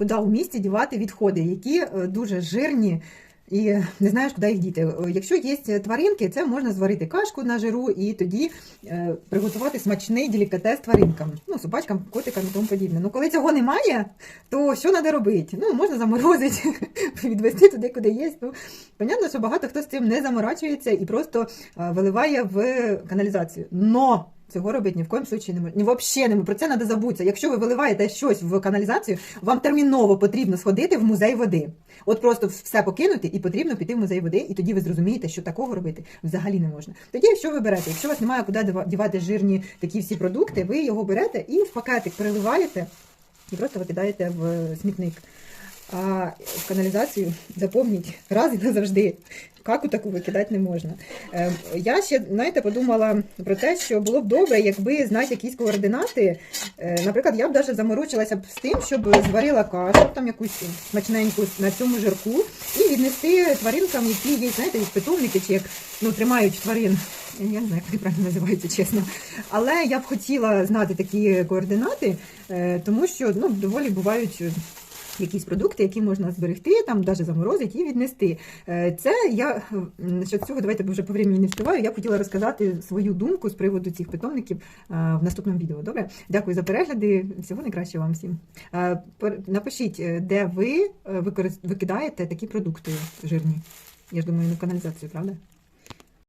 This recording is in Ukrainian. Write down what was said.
куди у місті дівати відходи, які е, дуже жирні. І не знаєш, куди їх діти. Е, Якщо є тваринки, це можна зварити кашку на жиру і тоді е, приготувати смачний делікатес тваринкам, ну, собачкам, котикам і тому подібне. Ну, коли цього немає, то що треба робити? Ну, можна заморозити, відвести туди, куди є. Ну, понятно, що багато хто з цим не заморачується і просто виливає в каналізацію. Но цього робити ні в коєму случаї не можна. Взагалі не можна. Про це треба забутися. Якщо ви виливаєте щось в каналізацію, вам терміново потрібно сходити в музей води. От просто все покинути і потрібно піти в музей води, і тоді ви зрозумієте, що такого робити взагалі не можна. Тоді, якщо ви берете, якщо у вас немає куди дівати жирні такі всі продукти, ви його берете і в пакетик переливаєте і просто викидаєте в смітник. А в каналізацію запомніть раз і назавжди. Каку таку викидати не можна. Е, Я ще, знаєте, подумала про те, що було б добре, якби знати якісь координати. Е, Наприклад, я б навіть заморочилася б з тим, щоб зварила кашу, там якусь смачненьку на цьому жирку, і віднести тваринкам, які є, знаєте, питомники, чи як ну, тримають тварин. Я не знаю, як вони правильно називаються, чесно. Але я б хотіла знати такі координати, е, тому що ну, доволі бувають. Е, Якісь продукти, які можна зберегти, там навіть заморозити і віднести. Е, Це я м, щодо цього давайте вже по времени не встигаю. Я хотіла розказати свою думку з приводу цих питомників е, в наступному відео. Добре, дякую за перегляди. Всього найкращого вам всім. Е, Напишіть, е, де ви е, викидаєте такі продукти жирні. Я ж думаю, в каналізацію, правда?